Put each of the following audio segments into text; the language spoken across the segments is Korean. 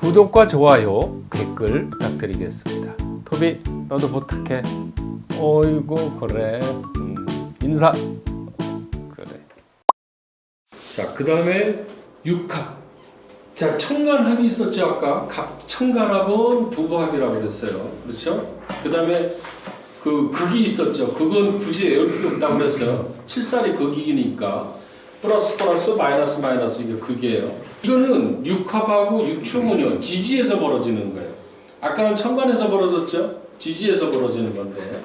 구독과 좋아요, 댓글 부탁드리겠습니다. 토비, 너도 부탁해. 어이구, 그래. 음, 인사. 그래. 자, 그 다음에 육합. 자, 청간합이 있었죠, 아까. 갑, 청간합은 부부합이라고 그랬어요. 그렇죠? 그 다음에 그 극이 있었죠. 그건 굳이 외울 필요 없다고 그랬어요. 칠살이 극이니까. 플러스 플러스 마이너스 마이너스 이게 극이에요. 이거는 육합하고 육충은요 지지에서 벌어지는 거예요. 아까는 천간에서 벌어졌죠. 지지에서 벌어지는 건데.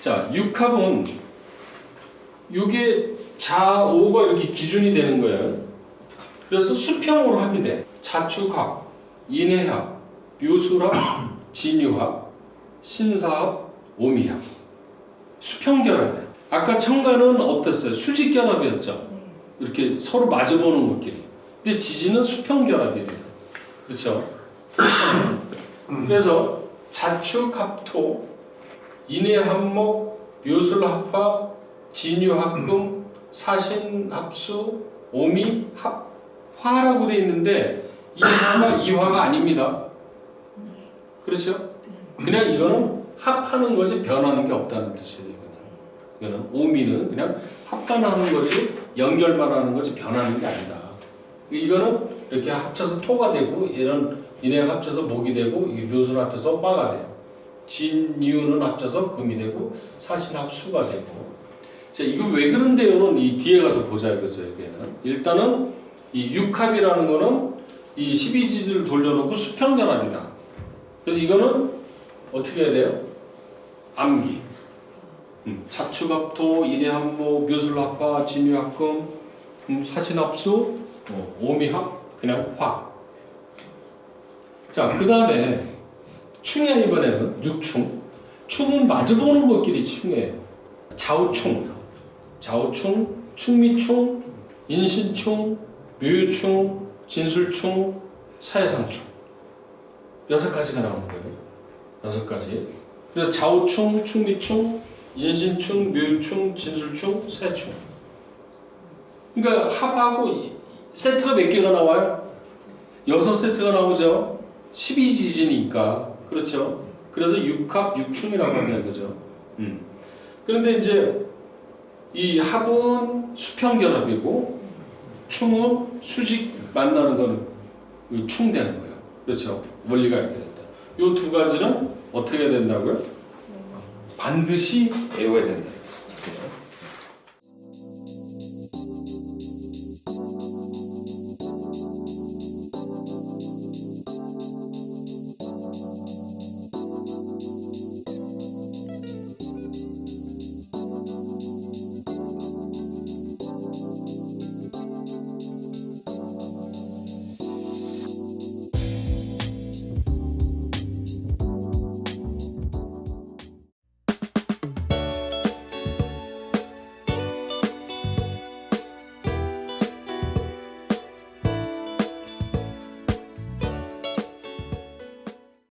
자 육합은 이게 좌오가 이렇게 기준이 되는 거예요. 그래서 수평으로 합이 돼. 자축합, 인해합, 묘술합, 진유합, 신사합, 오미합. 수평 결합이에요. 아까 청간은 어땠어요? 수직 결합이었죠. 이렇게 서로 마주보는 것끼리. 근데 지지는 수평결합이 돼요. 그렇죠? 그래서 자축합토, 인해합목, 묘술합화, 진유합금, 사신합수, 오미합, 화라고 돼 있는데 이 화가 이 화가 아닙니다. 그렇죠? 그냥 이거는 합하는 거지 변하는 게 없다는 뜻이에요. 이거는. 오미는 그냥 합반하는 거지 연결만 하는 거지 변하는 게 아니다. 이거는 이렇게 합쳐서 토가 되고 얘는 인해가 합쳐서 목이 되고 이게 묘수는 합쳐서 화가 돼요. 진유는 합쳐서 금이 되고 사신 합 수가 되고. 자 이거 왜 그런데요는 이 뒤에 가서 보자 이거죠 여기는. 일단은 이 육합이라는 거는 이 12지지를 돌려놓고 수평연합이다. 그래서 이거는 어떻게 해야 돼요? 암기. 음, 자축합토, 인해합목, 묘술합화, 진유합금, 음, 사신합수, 뭐, 오미합, 그냥 화. 자, 그 다음에 충이야 이번에는 육충. 충은 마주보는 것끼리 충이에요. 좌우충, 좌우충, 충미충, 인신충, 묘유충, 진술충, 사해상충. 여섯 가지가 나오는 거예요. 여섯 가지. 그래서 좌우충, 충미충, 인신충, 묘충, 진술충, 세충. 그러니까 합하고 이- 세트가 몇 개가 나와요? 여섯 세트가 나오죠. 12지지니까 그렇죠. 그래서 육합, 육충이라고 한다 그죠. 음. 그런데 이제 이 합은 수평결합이고 충은 수직 만나는 거는 이 충되는 거예요. 그렇죠. 원리가 이렇게 된다. 이 두 가지는 어떻게 된다고요? 반드시 외워야 된다.